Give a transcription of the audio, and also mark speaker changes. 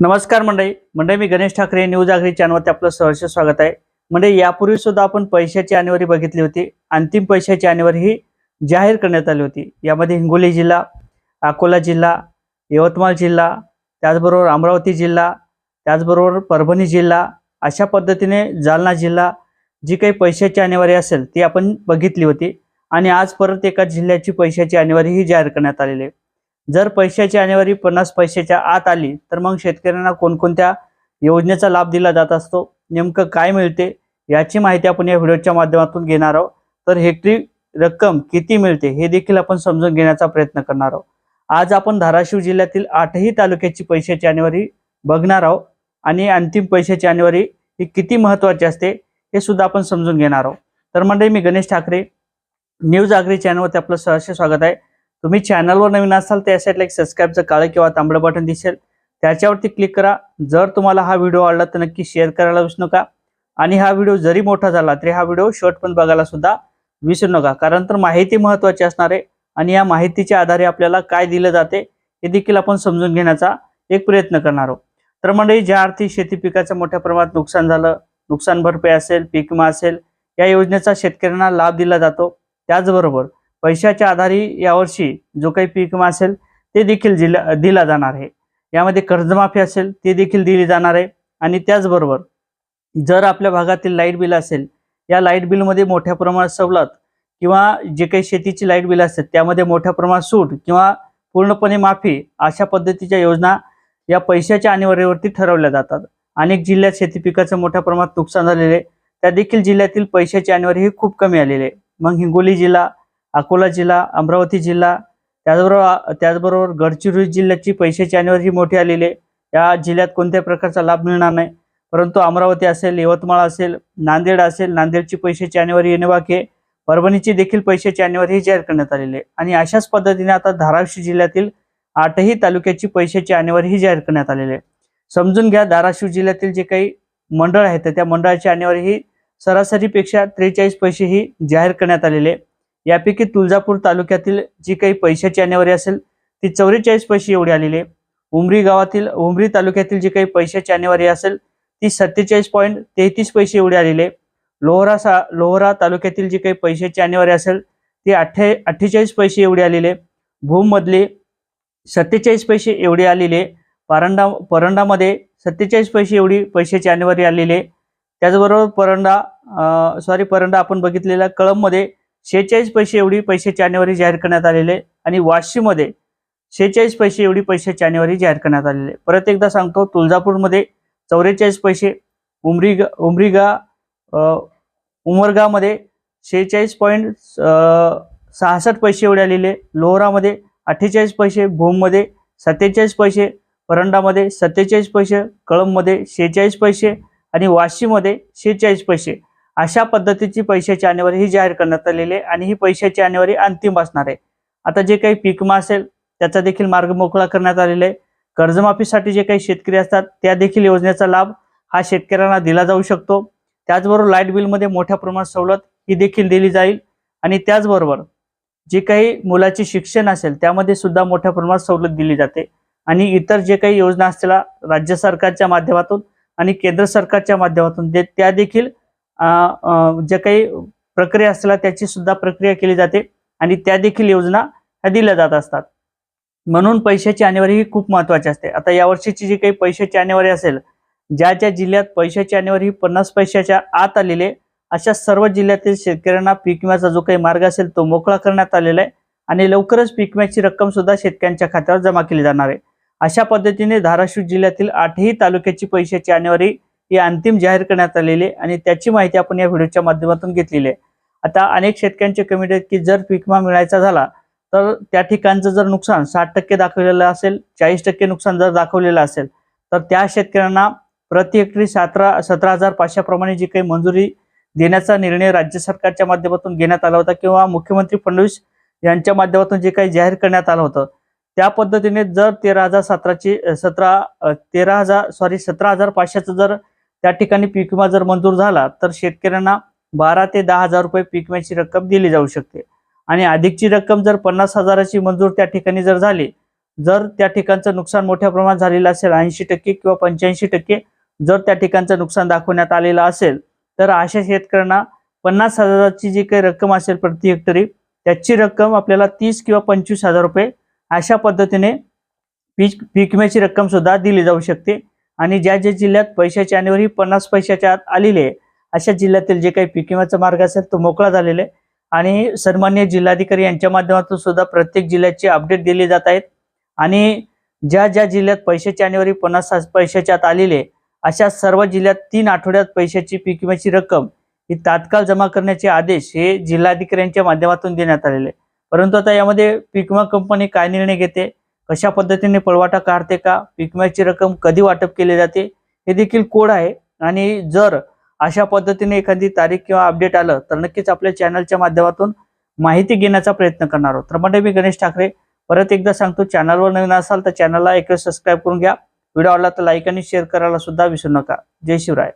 Speaker 1: नमस्कार मंडळी. मंडळी मी गणेश ठाकरे न्यूज आगरी चॅनलवरती आपलं सहर्ष स्वागत आहे. मंडळी यापूर्वी सुद्धा आपण पैशाची आणेवारी बघितली होती. अंतिम पैशाची आणेवारी ही जाहीर करण्यात आली होती. यामध्ये हिंगोली जिल्हा अकोला जिल्हा यवतमाळ जिल्हा त्याचबरोबर अमरावती जिल्हा त्याचबरोबर परभणी जिल्हा अशा पद्धतीने जालना जिल्हा जी काही पैशाची आणेवारी असेल ती आपण बघितली होती. आणि आज परत एका जिल्ह्याची पैशाची आणेवारी ही जाहीर करण्यात आलेली आहे. जर पैशाची आणेवारी पन्नास पैशाच्या आत आली तर मग शेतकऱ्यांना कोणकोणत्या योजनेचा लाभ दिला जात असतो? नेमकं काय मिळते? याची माहिती आपण या व्हिडिओच्या माध्यमातून घेणार आहोत. तर हेक्टरी रक्कम किती मिळते? हे देखील आपण समजून घेण्याचा प्रयत्न करणार आहोत. आज आपण धाराशिव जिल्ह्यातील आठही तालुक्याची पैशाची आणेवारी बघणार आहोत. आणि अंतिम पैशाची आणेवारी ही किती महत्वाची असते हे सुद्धा आपण समजून घेणार आहोत. तर मंडळी मी गणेश ठाकरे न्यूज आगरी चॅनलवरती आपलं सहर्ष स्वागत आहे. तुम्ही चॅनलवर नवीन असाल तर या साईडला एक सबस्क्राईबचं काळं किंवा तांबडं बटन दिसेल. त्याच्यावरती क्लिक करा. जर तुम्हाला हा व्हिडिओ आवडला तर नक्की शेअर करायला विसरू नका. आणि हा व्हिडिओ जरी मोठा झाला तरी हा व्हिडिओ शॉर्ट पण बघायला सुद्धा विसरू नका. कारण तर माहिती महत्वाची असणार आहे आणि या माहितीच्या आधारे आपल्याला काय दिलं जाते हे देखील आपण समजून घेण्याचा एक प्रयत्न करणार आहोत. तर मंडळी ज्या अर्थी शेती पिकाचं मोठ्या प्रमाणात नुकसान झालं नुकसान भरपाई असेल पीक विमा असेल या योजनेचा शेतकऱ्यांना लाभ दिला जातो. त्याचबरोबर पैशाच्या आधारे यावर्षी जो काही पीक विमा असेल ते देखील दिला दिला जाणार आहे. यामध्ये कर्जमाफी असेल ते देखील दिली जाणार आहे. आणि त्याचबरोबर जर आपल्या भागातील लाइट बिल असेल या लाइट बिलमध्ये मोठ्या प्रमाणात सवलत किंवा जे काही शेतीची लाइट बिल असतात त्यामध्ये मोठ्या प्रमाणात सूट किंवा पूर्णपणे माफी अशा पद्धतीच्या योजना या पैशाच्या आणीवरीवरती ठरवल्या जातात. अनेक जिल्ह्यात शेती पिकाचं मोठ्या प्रमाणात नुकसान झालेले आहे. त्या देखील जिल्ह्यातील पैशाची आणीवरी ही खूप कमी आलेली आहे. मग हिंगोली जिल्हा अकोला जिल्हा अमरावती जिल्हा त्याचबरोबर त्याचबरोबर गडचिरोली जिल्ह्याची पैशाची आणीवरी ही मोठी आलेली आहे. या जिल्ह्यात कोणत्याही प्रकारचा लाभ मिळणार नाही. परंतु अमरावती असेल यवतमाळ असेल नांदेड असेल नांदेडची पैशाची आणीवरी येणे बाकी आहे. परभणीची देखील पैशाची आणीवरी जाहीर करण्यात आलेली आहे. आणि अशाच पद्धतीने आता धाराशिव जिल्ह्यातील आठही तालुक्याची पैशाची आणीवरी ही जाहीर करण्यात आलेली आहे. समजून घ्या धाराशिव जिल्ह्यातील जे काही मंडळ आहेत त्या मंडळाची आणीवरी ही सरासरीपेक्षा त्रेचाळीस पैसे ही जाहीर करण्यात आलेले आहे. यापैकी तुळजापूर तालुक्यातील जी काही पैशाची आणेवारी असेल ती चौवेचाळीस पैसे एवढी आलेली. आहे उमरी गावातील उमरी तालुक्यातील जी काही पैशाची आणेवारी असेल ती सत्तेचाळीस पॉईंट तेहतीस पैसे एवढी आलेली. आहे लोहरा सा लोहरा तालुक्यातील जी काही पैशाची आणेवारी असेल ती अठ्ठे अठ्ठेचाळीस पैसे एवढी आलेली. आहे भूममधली सत्तेचाळीस पैसे एवढी आलेली. आहे परंडामध्ये सत्तेचाळीस पैसे एवढी पैशाची आणेवारी आलेली. आहे त्याचबरोबर परंडा सॉरी परंडा आपण बघितलेला कळममध्ये शेहेचाळीस पैसे एवढी पैसे जानेवारी जाहीर करण्यात आलेले आणि वाशीमध्ये शेहेचाळीस पैसे एवढी पैसे जानेवारी जाहीर करण्यात आलेले परत एकदा सांगतो तुळजापूरमध्ये चौवेचाळीस पैसे उमरीग उमरीगा उमरगामध्ये शेहेचाळीस पॉईंट सहासष्ट पैसे एवढे आलेले लोहरामध्ये अठ्ठेचाळीस पैसे भूममध्ये सत्तेचाळीस पैसे परंडामध्ये सत्तेचाळीस पैसे कळंबमध्ये शेहेचाळीस पैसे आणि वाशीमध्ये शेहेचाळीस पैसे. अशा पद्धतीची पैशाची आणेवारी ही जाहीर करण्यात आलेली आहे आणि ही पैशाची आणेवारी अंतिम असणार आहे. आता जे काही पीकमा असेल त्याचा देखील मार्ग मोकळा करण्यात आलेला आहे. कर्जमाफीसाठी जे काही शेतकरी असतात त्या देखील योजनेचा लाभ हा शेतकऱ्यांना दिला जाऊ शकतो. त्याचबरोबर लाइट बिलमध्ये मोठ्या प्रमाणात सवलत ही देखील दिली जाईल आणि त्याचबरोबर जे काही मुलाचे शिक्षण असेल त्यामध्ये सुद्धा मोठ्या प्रमाणात सवलत दिली जाते. आणि इतर जे काही योजना असतील राज्य सरकारच्या माध्यमातून आणि केंद्र सरकारच्या माध्यमातून त्या देखील जे काही प्रक्रिया असल्या त्याची सुद्धा प्रक्रिया केली जाते आणि त्या देखील योजना ह्या दिल्या जात असतात. म्हणून पैशाची आणेवारी ही खूप महत्वाची असते. आता यावर्षीची जी काही पैशाची आणेवारी असेल ज्या ज्या जिल्ह्यात पैशाची आणेवारी ही पन्नास पैशाच्या आत आलेली आहे अशा सर्व जिल्ह्यातील शेतकऱ्यांना पीक विम्याचा जो काही मार्ग असेल तो मोकळा करण्यात आलेला आहे आणि लवकरच पीक विम्याची रक्कम सुद्धा शेतकऱ्यांच्या खात्यावर जमा केली जाणार आहे. अशा पद्धतीने धाराशिव जिल्ह्यातील आठही तालुक्याची पैशाची आणेवारी ही अंतिम जाहीर करण्यात आलेली आहे आणि त्याची माहिती आपण या व्हिडिओच्या माध्यमातून घेतलेली आहे. आता अनेक शेतकऱ्यांचे कमेंट आहेत की जर पीक विमा मिळायचा झाला तर त्या ठिकाणचं जर नुकसान साठ टक्के दाखवलेलं असेल चाळीस टक्के नुकसान जर दाखवलेलं असेल तर त्या शेतकऱ्यांना प्रति हेक्टरी सतरा सतरा हजार पाचशेप्रमाणे जी काही मंजुरी देण्याचा निर्णय राज्य सरकारच्या माध्यमातून घेण्यात आला होता किंवा मुख्यमंत्री फडणवीस यांच्या माध्यमातून जे काही जाहीर करण्यात आलं होतं त्या पद्धतीने जर तेरा हजार सतराची सतरा तेरा हजार सॉरी सतरा हजार पाचशेचं जर त्या ठिकाणी पीक विमा जर मंजूर झाला तर शेतकऱ्यांना बारा ते दहा हजार रुपये पीक विम्याची रक्कम दिली जाऊ शकते. आणि अधिकची रक्कम जर पन्नास हजाराची मंजूर त्या ठिकाणी जर झाली जर त्या ठिकाणचं नुकसान मोठ्या प्रमाणात झालेलं असेल ऐंशी टक्के किंवा पंच्याऐंशी टक्के जर त्या ठिकाणचं नुकसान दाखवण्यात आलेलं असेल तर अशा शेतकऱ्यांना पन्नास हजाराची जी काही रक्कम असेल प्रति हेक्टरी त्याची रक्कम आपल्याला तीस किंवा पंचवीस हजार रुपये अशा पद्धतीने पीक पीक विम्याची रक्कम सुद्धा दिली जाऊ शकते. आणि ज्या ज्या जिल्ह्यात पैशाची आणीवर पन्नास पैशाच्या आत आलेली आहे अशा जिल्ह्यातील जे काही पीक विम्याचा मार्ग असेल तो मोकळा झालेला आहे. आणि सन्मान्य जिल्हाधिकारी यांच्या माध्यमातून सुद्धा प्रत्येक जिल्ह्याची अपडेट दिली जात आहेत. आणि ज्या ज्या जिल्ह्यात पैशाची आणीवर पन्नास पैशाच्या आत आलेले अशा सर्व जिल्ह्यात तीन आठवड्यात पैशाची पीक विम्याची रक्कम ही तात्काळ जमा करण्याचे आदेश हे जिल्हाधिकाऱ्यांच्या माध्यमातून देण्यात आलेले परंतु आता यामध्ये पीक विमा कंपनी काय निर्णय घेते? कशा पद्धतीने पळवाटा काढते का पीक विम्याची रक्कम कधी वाटप केली जाते हे देखील कोड आहे. आणि जर अशा पद्धतीने एखादी तारीख किंवा अपडेट आलं तर नक्कीच आपल्या चॅनलच्या माध्यमातून माहिती घेण्याचा प्रयत्न करणार आहोत. तर म्हणजे मी गणेश ठाकरे. परत एकदा सांगतो चॅनलवर नवीन असाल तर चॅनलला एक सबस्क्राईब करून घ्या. व्हिडिओ आवडला तर लाईक आणि शेअर करायला सुद्धा विसरू नका. जय शिवराय.